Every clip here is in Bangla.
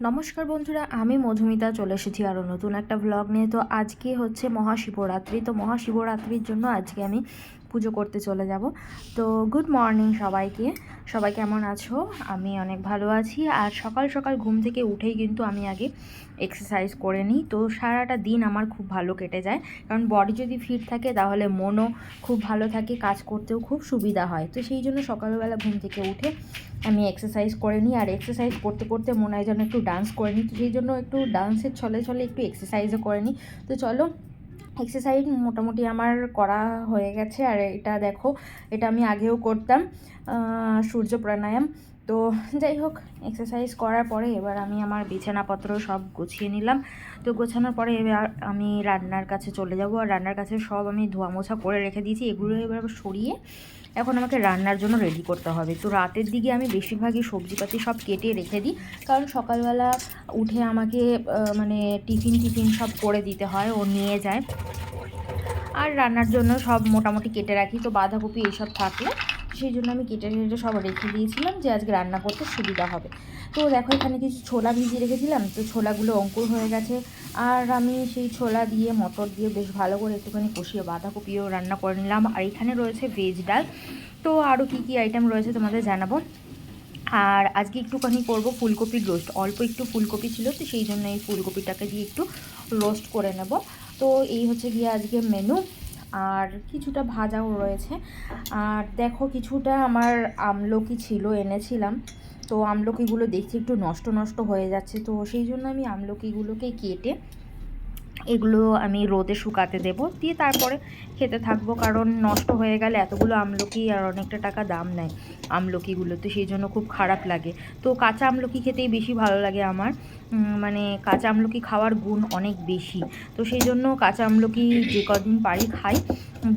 নমস্কার বন্ধুরা, আমি মধুমিতা, চলে এসেছি আরও নতুন একটা ভ্লগ নিয়ে। তো আজকে হচ্ছে মহাশিবরাত্রি। তো মহাশিবরাত্রির জন্য আজকে আমি পুজো করতে চলে যাব। তো গুড মর্নিং সবাইকে। সবাই কেমন আছো? আমি অনেক ভালো আছি। আর সকাল সকাল ঘুম থেকে উঠেই কিন্তু আমি আগে এক্সারসাইজ করে নিই। তো সারাটা দিন আমার খুব ভালো কেটে যায়। কারণ বডি যদি ফিট থাকে তাহলে মনও খুব ভালো থাকে, কাজ করতেও খুব সুবিধা হয়। তো সেই জন্য সকালবেলা ঘুম থেকে উঠে আমি এক্সারসাইজ করে নিই। আর এক্সারসাইজ করতে করতে মনে হয় যেন একটু ডান্স করে নিই। তো সেই জন্য একটু ডান্সের ছলে ছলে একটু এক্সারসাইজও করে নিই। তো চলো এক্সারসাইজ মোটামুটি আমার করা হয়ে গেছে। আর এটা দেখো, এটা আমি আগেও করতাম সূর্য প্রাণায়াম। তো যাই হোক এক্সারসাইজ করার পরে এবার আমি আমার বিছানাপত্র সব গুছিয়ে নিলাম। তো গোছানোর পরে এবার আমি রান্নার কাছে চলে যাব। আর রান্নার কাছে সব আমি ধোয়া মোছা করে রেখে দিয়েছি। এগুলো এবার সরিয়ে এখন আমাকে রান্নার জন্য রেডি করতে হবে। তো রাতের দিকে আমি বেশিরভাগই সবজিপাতি সব কেটে রেখে দিই। কারণ সকালবেলা উঠে আমাকে মানে টিফিন টিফিন সব করে দিতে হয়, ও নিয়ে যায়। আর রান্নার জন্য সব মোটামুটি কেটে রাখি। তো বাঁধাকপি এইসব থাকলে সেই জন্য আমি কেটে কেটে সব রেখে দিয়েছিলাম যে আজকে রান্না করতে সুবিধা হবে। তো দেখো এখানে কিছু ছোলা ভিজিয়ে রেখেছিলাম। তো ছোলাগুলো অঙ্কুর হয়ে গেছে। আর আমি সেই ছোলা দিয়ে, মটর দিয়ে বেশ ভালো করে একটুখানি কষিয়ে বাঁধাকপিও রান্না করে নিলাম। আর এখানে রয়েছে ভেজ ডাল। তো আরও কী কী আইটেম রয়েছে তোমাদের জানাব। আর আজকে একটুখানি করব ফুলকপির রোস্ট অল্প একটু ফুলকপি ছিল, তো সেই জন্য এই ফুলকপিটাকে দিয়ে একটু রোস্ট করে নেব। তো এই হচ্ছে গিয়ে আজকে মেনু আর কিছুটা ভাজাও রয়েছে। আর দেখো কিছুটা আমার আমলকি ছিল, এনেছিলাম। তো আমলকিগুলো দেখছি একটু নষ্ট নষ্ট হয়ে যাচ্ছে তো সেই জন্য আমি আমলকিগুলোকে কেটে এগুলো আমি রোদে শুকাতে দেব। দিয়ে তারপরে খেতে থাকব, কারণ নষ্ট হয়ে গেলে এতগুলো আমলকি আর অনেকটা টাকা দাম নেয় আমলকিগুলো। তো সেই জন্য খুব খারাপ লাগে। তো কাঁচা আমলকি খেতেই বেশি ভালো লাগে আমার। মানে কাঁচা আমলকি খাওয়ার গুণ অনেক বেশি। তো সেই জন্য কাঁচা আমলকি যে কদিন পারি খাই।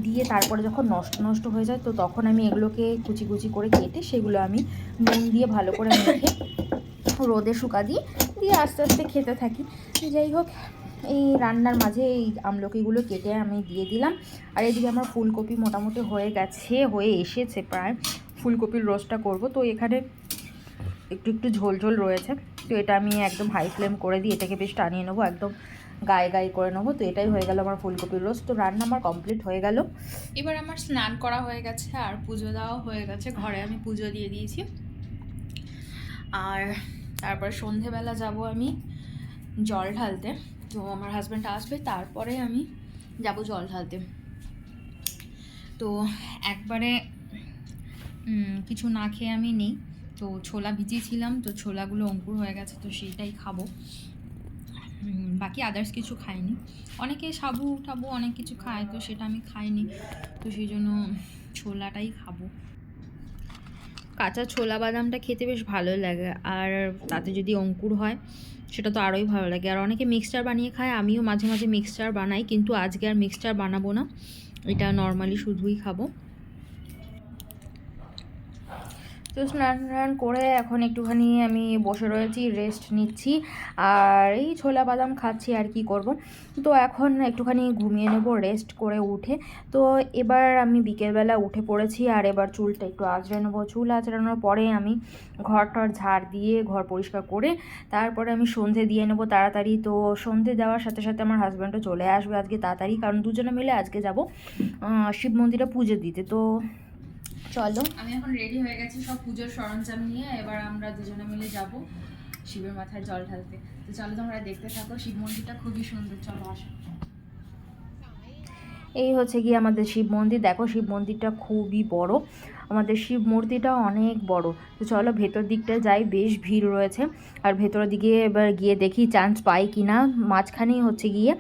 দিয়ে তারপরে যখন নষ্ট নষ্ট হয়ে যায়, তো তখন আমি এগুলোকে কুচি কুচি করে কেটে সেগুলো আমি নুন দিয়ে ভালো করে মেখে রোদে শুকা দিই। দিয়ে আস্তে আস্তে খেতে থাকি। যাই হোক এই রান্নার মাঝে এই আমলকিগুলো কেটে আমি দিয়ে দিলাম। আর এদিকে আমার ফুলকপি মোটামুটি হয়ে গেছে, হয়ে এসেছে প্রায়। ফুলকপির রোস্টটা করব। তো এখানে একটু একটু ঝোল ঝোল রয়েছে। তো এটা আমি একদম হাই ফ্লেম করে দিই এটাকে বেশ টানিয়ে নেব, একদম গায়ে গায়ে করে নেব। তো এটাই হয়ে গেল আমার ফুলকপির রোস্ট। তো রান্না আমার কমপ্লিট হয়ে গেল। এবার আমার স্নান করা হয়ে গেছে আর পুজো দেওয়া হয়ে গেছে। ঘরে আমি পুজো দিয়ে দিয়েছি। আর তারপর সন্ধেবেলা যাব আমি জল ঢালতে। তো আমার হাজব্যান্ড আসবে, তারপরে আমি যাব জল ঢালতে। তো একবারে কিছু না খেয়ে আমি নেই। তো ছোলা ভিজিয়েছিলাম, তো ছোলাগুলো অঙ্কুর হয়ে গেছে, তো সেইটাই খাব। বাকি আদার্স কিছু খাইনি। অনেকে সাবু টাবু অনেক কিছু খায়, তো সেটা আমি খাইনি। তো সেই জন্য ছোলাটাই খাব। কাঁচা ছোলা বাদামটা খেতে বেশ ভালো লাগে, আর তাতে যদি অঙ্কুর হয় সেটা তো আরোই ভালো লাগে। আর অনেকে মিক্সচার বানিয়ে খায়, আমিও মাঝে মাঝে মিক্সচার বানাই, কিন্তু আজকে আর মিক্সচার বানাবো না। এটা নর্মালি শুধুই খাব। তো স্নান টান করে এখন একটুখানি আমি বসে রয়েছি রেস্ট নিচ্ছি। আর এই ছোলা বাদাম খাচ্ছি, আর কি করব? তো এখন একটুখানি ঘুমিয়ে নেব রেস্ট করে উঠে। তো এবার আমি বিকেলবেলা উঠে পড়েছি, আর এবার চুলটা একটু আঁচড়ে নেব। চুল আঁচড়ানোর পরে আমি ঘর টর ঝাড় দিয়ে ঘর পরিষ্কার করে তারপরে আমি সন্ধে দিয়ে নেব তাড়াতাড়ি। তো সন্ধে দেওয়ার সাথে সাথে আমার হাজব্যান্ডও চলে আসবে আজকে তাড়াতাড়ি, কারণ দুজনে মিলে আজকে যাব শিব মন্দিরে পুজো দিতে। তো চলো। আমি এখন রেডি হয়ে গেছি সব পুজোর সরঞ্জাম নিয়ে, এবার আমরা দুজনে মিলে যাব শিবের মাথায় জল ঢালতে। তো চলো তোমরা দেখতে থাকো, শিব মন্দিরটা খুবই সুন্দর, চলো আসো। এই হচ্ছে গিয়ে আমাদের শিব মন্দির। দেখো শিব মন্দিরটা খুবই বড়। আমাদের শিব মূর্তিটা অনেক বড়। তো চলো ভেতর দিকটা যাই, বেশ ভিড় রয়েছে। আর ভেতরের দিকে এবার গিয়ে দেখি চান্স পাই কি না মাঝখানেই হচ্ছে গিয়ে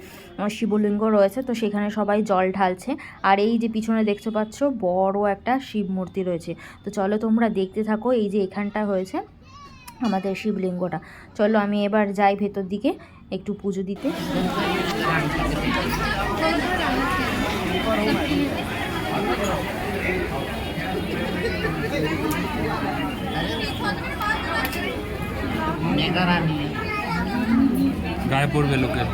শিবলিঙ্গ রয়েছে। তো সেখানে সবাই জল ঢালছে। আর এই যে পিছনে দেখতে পাচ্ছ, বড় একটা শিব মূর্তি রয়েছে। তো চলো তোমরা দেখতে থাকো এই যে এখানটা হয়েছে আমাদের শিবলিঙ্গটা। চলো আমি এবার যাই ভেতর দিকে একটু পুজো দিতে। গায়ে পড়বে লোকের।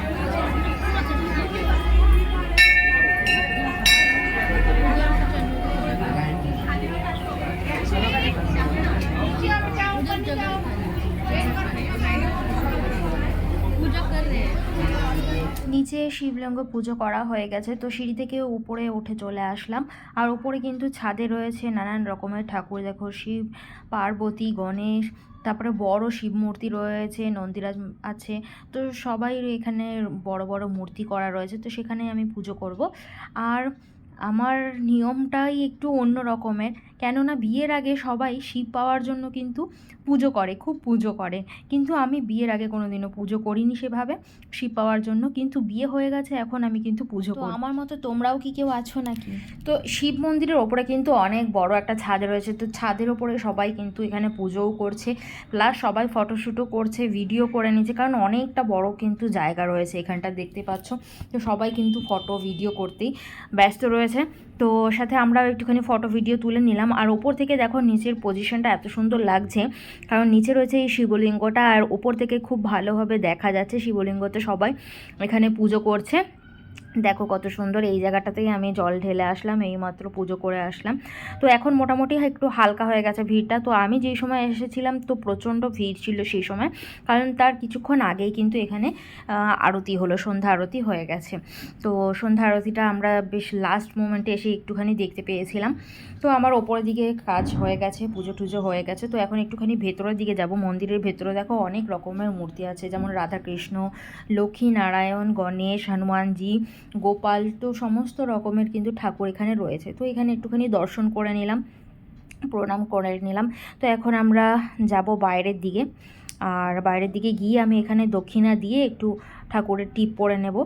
শিবলিঙ্গ পুজো করা হয়ে গেছে, তো সিঁড়ি থেকে উপরে উঠে চলে আসলাম। আর উপরে কিন্তু ছাদে রয়েছে নানান রকমের ঠাকুর, দেখো শিব, পার্বতী, গণেশ, তারপরে বড় শিব মূর্তি রয়েছে, নন্দিরাজ আছে, তো সবাই এখানে বড় বড় মূর্তি করা রয়েছে, তো সেখানে আমি পুজো করব। আর আমার নিয়মটাই একটু অন্য রকমের। কেননা বিয়ের আগে সবাই শিব পাওয়ার জন্য কিন্তু পুজো করে খুব পুজো করে। কিন্তু আমি বিয়ের আগে কোনো দিনও পুজো করিনি সেভাবে। শিব পাওয়ার জন্য কিন্তু বিয়ে হয়ে গেছে এখন আমি কিন্তু পুজো করি। আমার মতো তোমরাও কি কেউ আছো নাকি? তো শিব মন্দিরের ওপরে কিন্তু অনেক বড় একটা ছাদ রয়েছে। তো ছাদের ওপরে সবাই কিন্তু এখানে পুজোও করছে। প্লাস সবাই ফটোশ্যুটও করছে ভিডিও করে নিচ্ছে। কারণ অনেকটা বড় কিন্তু জায়গা রয়েছে এখানটা দেখতে পাচ্ছ? তো সবাই কিন্তু ফটো ভিডিও করতেই ব্যস্ত রয়েছে। তো সাথে আমরা একটুখানি ফটো ভিডিও তুলে নিলাম। আর ওপর থেকে দেখো নিচের পজিশনটা এত সুন্দর লাগছে। কারণ নিচে রয়েছে এই শিবলিঙ্গটা আর ওপর থেকে খুব ভালোভাবে দেখা যাচ্ছে শিবলিঙ্গতে সবাই এখানে পুজো করছে। দেখো কত সুন্দর এই জায়গাটাতেই আমি জল ঢেলে আসলাম, এইমাত্র পুজো করে আসলাম। তো এখন মোটামুটি একটু হালকা হয়ে গেছে ভিড়টা। তো আমি যেই সময় এসেছিলাম তো প্রচণ্ড ভিড় ছিল সেই সময়, কারণ তার কিছুক্ষণ আগেই কিন্তু এখানে আরতি হলো, সন্ধ্যা আরতি হয়ে গেছে। তো সন্ধ্যা আরতিটা আমরা বেশ লাস্ট মোমেন্টে এসে একটুখানি দেখতে পেয়েছিলাম। তো আমার ওপরের দিকে কাজ হয়ে গেছে, পুজো টুজো হয়ে গেছে। তো এখন একটুখানি ভেতরের দিকে যাব। মন্দিরের ভেতরে দেখো অনেক রকমের মূর্তি আছে, যেমন রাধাকৃষ্ণ, লক্ষ্মী নারায়ণ, গণেশ, হনুমানজি গোপাল তো সমস্ত রকমের কিন্তু ঠাকুর এখানে রয়েছে। তো এখানে একটুখানি দর্শন করে নিলাম, প্রণাম করে নিলাম। তো এখন আমরা যাব বাইরের দিকে। আর বাইরের দিকে গিয়ে আমি এখানে দক্ষিণা দিয়ে একটু ঠাকুরের টিপ পরে নেব।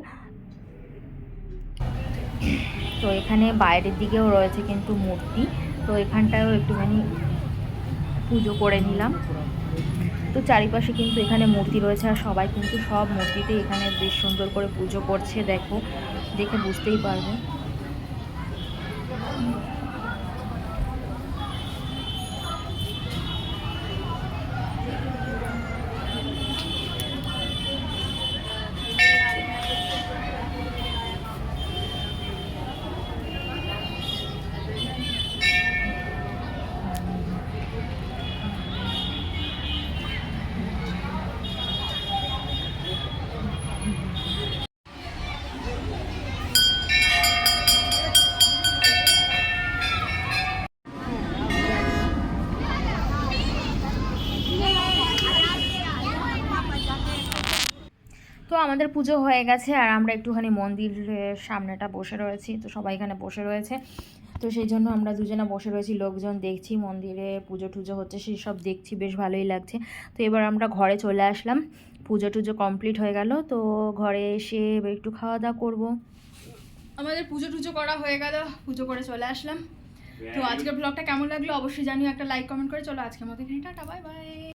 তো এখানে বাইরের দিকেও রয়েছে কিন্তু মূর্তি। তো এখানটাও একটুখানি পুজো করে নিলাম। তো চারিপাশে কিন্তু এখানে মূর্তি রয়েছে আর সবাই কিন্তু সব মূর্তিতে এখানে বেশ সুন্দর করে পুজো করছে, দেখো, দেখে বুঝতেই পারবে। তো আমাদের পুজো হয়ে গেছে আর আমরা একটুখানি মন্দিরের সামনেটা বসে রয়েছি, তো সবাই এখানে বসে রয়েছে। তো সেই জন্য আমরা দুজনে বসে রয়েছি, লোকজন দেখছি, মন্দিরে পুজো টুজো হচ্ছে, সেই সব দেখছি, বেশ ভালোই লাগছে। তো এবার আমরা ঘরে চলে আসলাম, পুজো টুজো কমপ্লিট হয়ে গেল, তো ঘরে এসে একটু খাওয়া দাওয়া করব। আমাদের পুজো টুজো করা হয়ে গেল, পুজো করে চলে আসলাম। তো আজকের ব্লগটা কেমন লাগল অবশ্যই জানিও, একটা লাইক কমেন্ট করে চলো আজকের মতো এখানে টাটা বাই বাই